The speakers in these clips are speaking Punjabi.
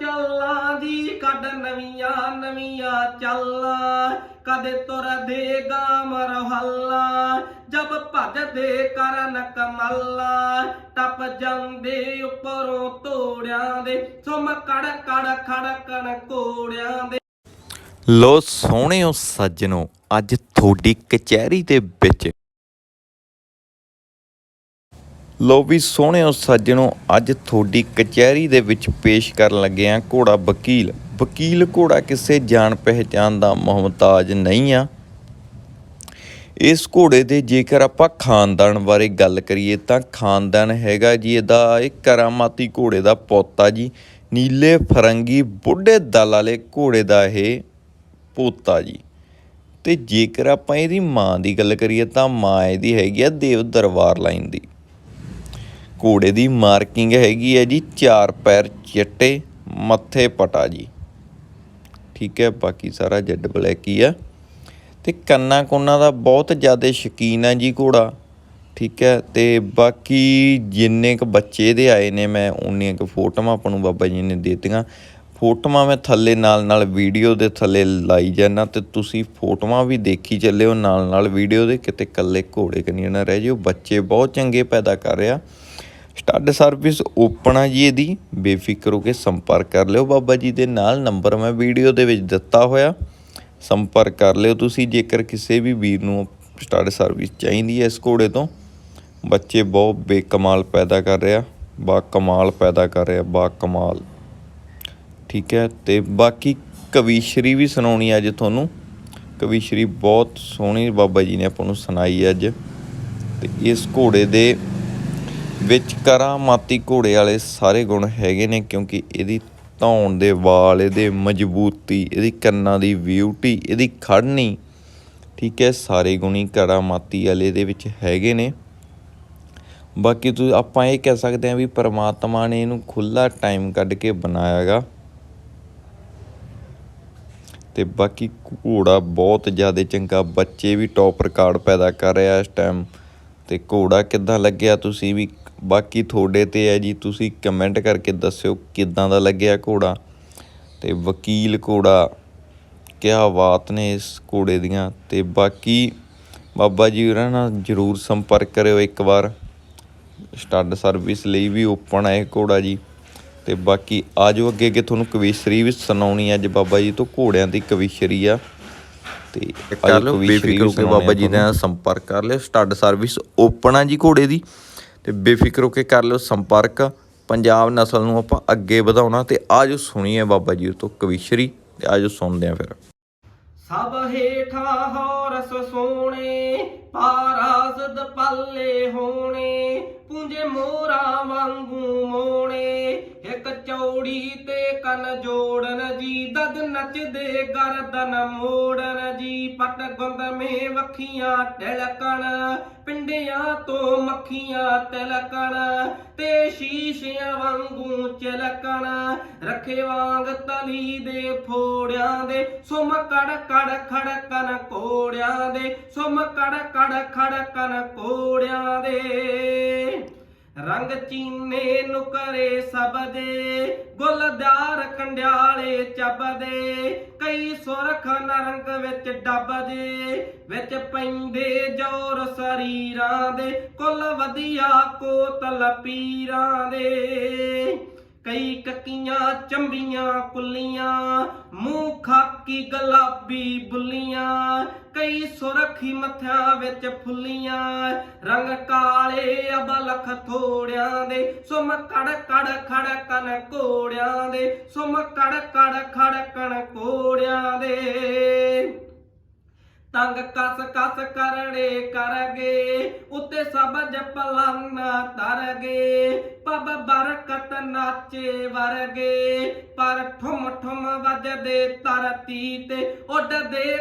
ਚੱਲਾਂ ਦੀ ਕੱਢ ਨਵੀਆਂ ਨਵੀਆਂ ਚੱਲਾਂ। ਕਦੇ ਤੁਰਦੇ ਗਾਮ ਰਹੱਲਾ ਜਬ ਭਜਦੇ ਕਰਨ ਕਮੱਲਾ ਟੱਪ ਜਾਂਦੇ ਉੱਪਰੋਂ ਤੋੜਿਆਂ ਦੇ। ਸੁਮ ਕੜ ਕੜ ਖੜਕਣ ਕੋੜਿਆਂ ਦੇ। ਲੋ ਸੋਹਣਿਓ ਸੱਜਣੋ, ਅੱਜ ਤੁਹਾਡੀ ਕਚਹਿਰੀ ਦੇ ਵਿੱਚ ਲੋ ਵੀ ਸੋਹਣਿਓ ਸੱਜਣੋ ਅੱਜ ਤੁਹਾਡੀ ਕਚਹਿਰੀ ਦੇ ਵਿੱਚ ਪੇਸ਼ ਕਰਨ ਲੱਗੇ ਆ ਘੋੜਾ ਵਕੀਲ। ਵਕੀਲ ਘੋੜਾ ਕਿਸੇ ਜਾਣ ਪਹਿਚਾਨ ਦਾ ਮੁਹਤਾਜ ਨਹੀਂ ਆ। ਇਸ ਘੋੜੇ ਦੇ ਜੇਕਰ ਆਪਾਂ ਖਾਨਦਾਨ ਬਾਰੇ ਗੱਲ ਕਰੀਏ ਤਾਂ ਖਾਨਦਾਨ ਹੈਗਾ ਜੀ, ਇਹਦਾ ਇਹ ਕਰਾਮਾਤੀ ਘੋੜੇ ਦਾ ਪੋਤਾ ਜੀ। ਨੀਲੇ ਫਰੰਗੀ ਬੁੱਢੇ ਦਲ ਵਾਲੇ ਘੋੜੇ ਦਾ ਇਹ ਪੋਤਾ ਜੀ। ਤੇ ਜੇਕਰ ਆਪਾਂ ਇਹਦੀ ਮਾਂ ਦੀ ਗੱਲ ਕਰੀਏ ਤਾਂ ਮਾਂ ਇਹਦੀ ਹੈਗੀ ਆ ਦੇਵ ਦਰਬਾਰ ਲਾਈਨ ਦੀ। ਘੋੜੇ ਦੀ ਮਾਰਕਿੰਗ ਹੈਗੀ ਹੈ ਜੀ, ਚਾਰ ਪੈਰ ਚਿੱਟੇ, ਮੱਥੇ ਪਟਾ ਜੀ। ਠੀਕ ਹੈ, ਬਾਕੀ ਸਾਰਾ ਜੈਡ ਬਲੈਕ ਹੀ ਆ ਤੇ ਕੰਨਾਂ ਕੋਨਾਂ ਦਾ ਬਹੁਤ ਜ਼ਿਆਦਾ ਸ਼ੌਕੀਨ ਆ ਜੀ ਘੋੜਾ। ਠੀਕ ਹੈ, ਤੇ ਬਾਕੀ ਜਿੰਨੇ ਕ ਬੱਚੇ ਦੇ ਆਏ ਨੇ, ਮੈਂ ਉਨੀਆਂ ਕ ਫੋਟੋਆਂ ਆਪਾਂ ਨੂੰ ਬਾਬਾ ਜੀ ਨੇ ਦੇ ਦਿੱਤੀਆਂ। ਫੋਟੋਆਂ ਮੈਂ ਥੱਲੇ ਨਾਲ ਨਾਲ ਵੀਡੀਓ ਦੇ ਥੱਲੇ ਲਾਈ ਜਾਣਾ ਤੇ ਤੁਸੀਂ ਫੋਟੋਆਂ ਵੀ ਦੇਖੀ ਚੱਲਿਓ ਨਾਲ ਨਾਲ ਵੀਡੀਓ ਦੇ, ਕਿਤੇ ਕੱਲੇ ਘੋੜੇ ਕਨੀਆਂ ਨਾ ਰਹਿ ਜਿਓ। ਬੱਚੇ ਬਹੁਤ ਚੰਗੇ ਪੈਦਾ ਕਰ ਰਿਹਾ। ਸਟੱਡ ਸਰਵਿਸ ਓਪਨ ਆ ਜੀ ਇਹਦੀ। ਬੇਫਿਕਰ ਹੋ ਕੇ ਸੰਪਰਕ ਕਰ ਲਿਓ ਬਾਬਾ ਜੀ ਦੇ ਨਾਲ। ਨੰਬਰ ਮੈਂ ਵੀਡੀਓ ਦੇ ਵਿੱਚ ਦਿੱਤਾ ਹੋਇਆ। ਸੰਪਰਕ ਕਰ ਲਿਓ ਤੁਸੀਂ, ਜੇਕਰ ਕਿਸੇ ਵੀ ਵੀਰ ਨੂੰ ਸਟੱਡ ਸਰਵਿਸ ਚਾਹੀਦੀ ਹੈ ਇਸ ਘੋੜੇ ਤੋਂ। ਬੱਚੇ ਬਹੁਤ ਬੇਕਮਾਲ ਪੈਦਾ ਕਰ ਰਿਹਾ, ਬਾ ਕਮਾਲ ਪੈਦਾ ਕਰ ਰਿਹਾ, ਬਾ ਕਮਾਲ। ਠੀਕ ਹੈ, ਤੇ ਬਾਕੀ ਕਵੀਸ਼ਰੀ ਵੀ ਸੁਣਾਉਣੀ ਅੱਜ ਤੁਹਾਨੂੰ। ਕਵੀਸ਼ਰੀ ਬਹੁਤ ਸੋਹਣੀ ਬਾਬਾ ਜੀ ਨੇ ਆਪਾਂ ਨੂੰ ਸੁਣਾਈ ਅੱਜ। ਤੇ ਇਸ ਘੋੜੇ ਦੇ ਵਿੱਚ ਕਰਾਮਾਤੀ ਘੋੜੇ ਵਾਲੇ ਸਾਰੇ ਗੁਣ ਹੈਗੇ ਨੇ ਕਿਉਂਕਿ ਇਹਦੀ ਧੌਣ ਦੇ ਵਾਲ, ਇਹਦੇ ਮਜ਼ਬੂਤੀ, ਇਹਦੀ ਕੰਨਾਂ ਦੀ ਬਿਊਟੀ ਇਹਦੀ ਖੜਨੀ, ਠੀਕ ਹੈ, ਸਾਰੇ ਗੁਣੀ ਕਰਾਮਾਤੀ ਵਾਲੇ ਦੇ ਵਿੱਚ ਹੈਗੇ ਨੇ। ਬਾਕੀ ਤੂੰ ਆਪਾਂ ਇਹ ਕਹਿ ਸਕਦੇ ਹਾਂ ਵੀ ਪਰਮਾਤਮਾ ਨੇ ਇਹਨੂੰ ਖੁੱਲਾ ਟਾਈਮ ਕੱਢ ਕੇ ਬਣਾਇਆਗਾ ਤੇ ਬਾਕੀ ਘੋੜਾ ਬਹੁਤ ਜ਼ਿਆਦਾ ਚੰਗਾ, ਬੱਚੇ ਵੀ ਟੌਪ ਰਿਕਾਰਡ ਪੈਦਾ ਕਰ ਰਿਹਾ ਇਸ ਟਾਈਮ ਤੇ ਘੋੜਾ ਕਿੱਦਾਂ ਲੱਗਿਆ? ਤੁਸੀਂ ਵੀ ਬਾਕੀ ਤੁਹਾਡੇ ਤੇ ਹੈ ਜੀ। ਤੁਸੀਂ ਕਮੈਂਟ ਕਰਕੇ ਦੱਸਿਓ ਕਿੱਦਾਂ ਦਾ ਲੱਗਿਆ ਘੋੜਾ? ਤੇ ਵਕੀਲ ਘੋੜਾ, ਕਿਆ ਬਾਤ ਨੇ ਇਸ ਘੋੜੇ ਦੀਆਂ। ਤੇ ਬਾਕੀ ਬਾਬਾ ਜੀ ਉਹਨਾਂ ਨਾਲ ਜਰੂਰ ਸੰਪਰਕ ਕਰਿਓ ਇੱਕ ਵਾਰ। ਸਟੱਡ ਸਰਵਿਸ ਲਈ ਵੀ ਓਪਨ ਹੈ ਇਹ ਘੋੜਾ ਜੀ। ਤੇ ਬਾਕੀ ਆਜੋ ਅੱਗੇ ਅੱਗੇ ਤੁਹਾਨੂੰ ਕਵੀਸ਼ਰੀ ਵੀ ਸੁਣਾਉਣੀ ਅੱਜ ਬਾਬਾ ਜੀ ਤੋਂ ਘੋੜਿਆਂ ਦੀ ਕਵੀਸ਼ਰੀ ਆ। ਤੇ ਕਰ ਲਓ ਬੇਫਿਕਰ ਹੋ ਕੇ ਬਾਬਾ ਜੀ ਨਾਲ ਸੰਪਰਕ ਕਰ ਲਿਓ ਸਟੱਡ ਸਰਵਿਸ ਓਪਨ ਆ ਜੀ ਘੋੜੇ ਦੀ ਤੇ ਬੇਫਿਕਰ ਹੋ ਕੇ ਕਰ ਲਿਓ ਸੰਪਰਕ। ਪੰਜਾਬ ਨਸਲ ਨੂੰ ਆਪਾਂ ਅੱਗੇ ਵਧਾਉਣਾ ਤੇ ਆਜੋ ਸੁਣੀਏ ਬਾਬਾ ਜੀ ਤੋਂ ਕਵੀਸ਼ਰੀ ਤੇ ਆਜੋ ਸੁਣਦੇ ਆ ਫਿਰ। ਸਭ ਹੇਠਾਂ ਹੋਰਸ ਸੋਹਣੇ ਪਾਰਾਸਦ ਪੱਲੇ ਹੋਣੇ ਪੁੰਜੇ ਮੋਰਾ ਵਾਂਗੂ ਚੌੜੀ ਤੇ ਕੰਨ ਜੋੜਨ ਜੀ, ਦਦ ਨੱਚਦੇ ਗਰਦਨ ਮੋੜਨ ਜੀ, ਪਟ ਗੁੰਦਮੇ ਵੱਖੀਆਂ ਟਿਲਕਣ ਪਿੰਡਿਆਂ ਤੋਂ ਮੱਖੀਆਂ ਤਿਲਕਣ, ਤੇ ਸ਼ੀਸ਼ਿਆਂ ਵਾਂਗੂ ਚਲਕਣ, ਰੱਖੇ ਵਾਂਗ ਤਲੀ ਦੇ ਫੋੜਿਆਂ ਦੇ, ਸੁਮ ਕੜ ਕੜ ਖੜਕਣ ਕੋੜਿਆਂ ਦੇ, ਸੁਮ ਕੜ ਕੜ ਖੜਕਣ ਕੋੜਿਆਂ ਦੇ। ਰੰਗ ਚੀਨੇ ਨੁਕਰੇ ਸਭ ਦੇ, ਗੁਲਦਾਰ ਕੰਡਿਆਲੇ ਚੱਬਦੇ ਕਈ ਸੁਰਖ ਨਰੰਗ ਵਿੱਚ ਡੱਬਦੇ ਵਿੱਚ ਪੈਂਦੇ ਜੋਰ ਸਰੀਰਾਂ ਦੇ, ਕੁੱਲ ਵਧੀਆ ਕੋਤਲ ਪੀਰਾਂ ਦੇ। ਕਈ ਕੱਕੀਆਂ ਚੰਬੀਆਂ ਕੁੱਲੀਆਂ, ਮੂੰਹ ਖਾਕੀ ਗੁਲਾਬੀ ਬੁੱਲੀਆਂ। ਕਈ ਸੁਰਖੀ ਮੱਥਿਆਂ ਵਿੱਚ ਫੁੱਲੀਆਂ, ਰੰਗ ਕਾਲੇ ਅਬਲ ਅਬਲਖ ਥੋੜਿਆਂ ਦੇ, ਸੁਮ ਕੜ ਕੜ ਖੜਕਣ ਕੋੜਿਆਂ ਦੇ, ਸੁਮ ਕੜ ਕੜ ਖੜਕਣ ਕੋੜਿਆਂ ਦੇ। ਤੰਗ ਕਸ ਕਸ ਕਰੜੇ ਕਰਗੇ ਉੱਤੇ ਸਭ ਜਪਲਾਨਾ ਤਰਗੇ ਪਬ ਬਰਕਤ ਨਾਚੇ ਵਰਗੇ ਪਰ ਠੁਮ ਠੁਮ ਵੱਜਦੇ ਧਰਤੀ ਤੇ ਉੱਡਦੇ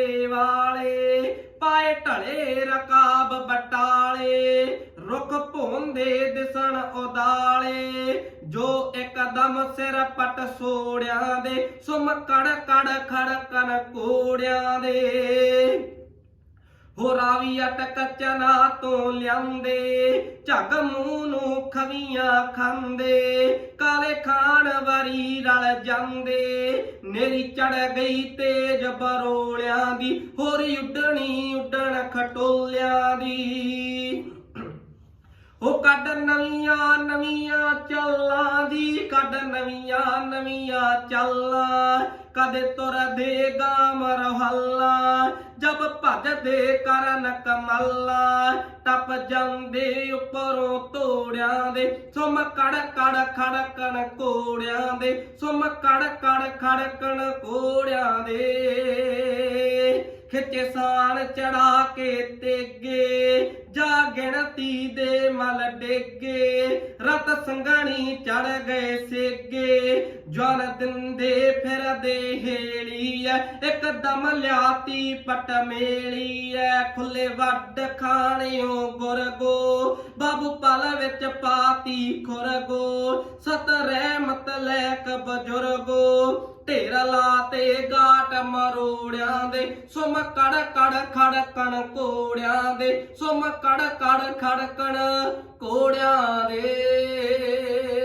ਨਮ ਵਾਲੇ, ਪਾਏ ਢਲੇ ਰਕਾਬ ਬਟਾਲੇ, ਰੁੱਖ ਭੋਂਦੇ ਦਿਸਣ ਉਦਾਲੇ, ਜੋ ਇੱਕਦਮ ਸਿਰ ਪਟ ਸੋੜਿਆਂ ਦੇ, ਸੁਮ ਕੜ ਕੜ ਖੜਕਣ ਕੋੜਿਆਂ ਦੇ। ਹੋ ਰਾਵੀ ਅਟਕ ਚਨਾ ਤੋਂ ਲਿਆਂਦੇ ਝੱਗ ਮੂੰਹ ਨੂੰ ਖਵੀਆਂ ਖਾਂਦੇ, ਕਾਲੇ ਖਾਣ ਵਾਰੀ ਰਲ ਜਾਂਦੇ। ਨੇਰੀ ਚੜ ਗਈ ਤੇਜ ਬਰੋਲਿਆਂ ਦੀ, ਹੋਰ ਉੱਡਣੀ ਉੱਡਣ ਖਟੋਲਿਆਂ ਦੀ। ਉਹ ਕੱਢ ਨਵੀਆਂ ਨਵੀਆਂ ਚੱਲਾਂ ਦੀ, ਕੱਢ ਨਵੀਆਂ ਨਵੀਆਂ ਚੱਲਾਂ, ਕਦੇ ਤੁਰ ਦੇਗਾ ਮਰਹੱਲਾ ਜਬ ਭਜਦੇ ਕਰਨ ਕਮੱਲਾ, ਟਪ ਜਾਂਦੇ ਉੱਪਰੋਂ ਤੋੜਿਆਂ ਦੇ, ਸੁਮ ਕੜ ਕੜ ਖੜਕਣ ਕੋੜਿਆਂ ਦੇ, ਸੁਮ ਕੜ ਕੜ ਖੜਕਣ ਕੋੜਿਆਂ ਦੇ। ਖਿੱਚੇ ਸਾਣ ਚੜਾ ਕੇ ਤੇਗੇ, ਜਾ ਗਿਣਤੀ ਦੇ ਮਲ ਡੇਗੇ। ਰਤ ਸੰਗਣੀ ਚੜ ਗਏ ਸੇਗੇ ਜਨ ਦਿੰਦੇ ਫਿਰਦੇ ਹੇਲੀ ਐ। ਇੱਕਦਮ ਲਿਆਤੀ ਪਟ ਮੇਲੀ ਐ, ਖੁੱਲੇ ਵੱਡ ਖਾਣਿਓ ਗੁਰਗੋ। ਬਾਬੂ ਪਲ ਵਿੱਚ ਪਾਤੀ ਖੁਰਗੋ, ਸਤ ਰਹਿਮਤ ਲੈ ਕ ਬਜ਼ੁਰਗੋ। ਢੇਰ ਲਾਤੇ ਗਾਟ ਮਰੋੜਿਆਂ ਦੇ, ਸੁਮ ਕੜ ਖੜ ਖੜਕਣ ਕੋੜਿਆਂ ਦੇ, ਸੁਮ ਕੜ ਖੜ ਖੜਕਣ ਕੋੜਿਆਂ ਦੇ।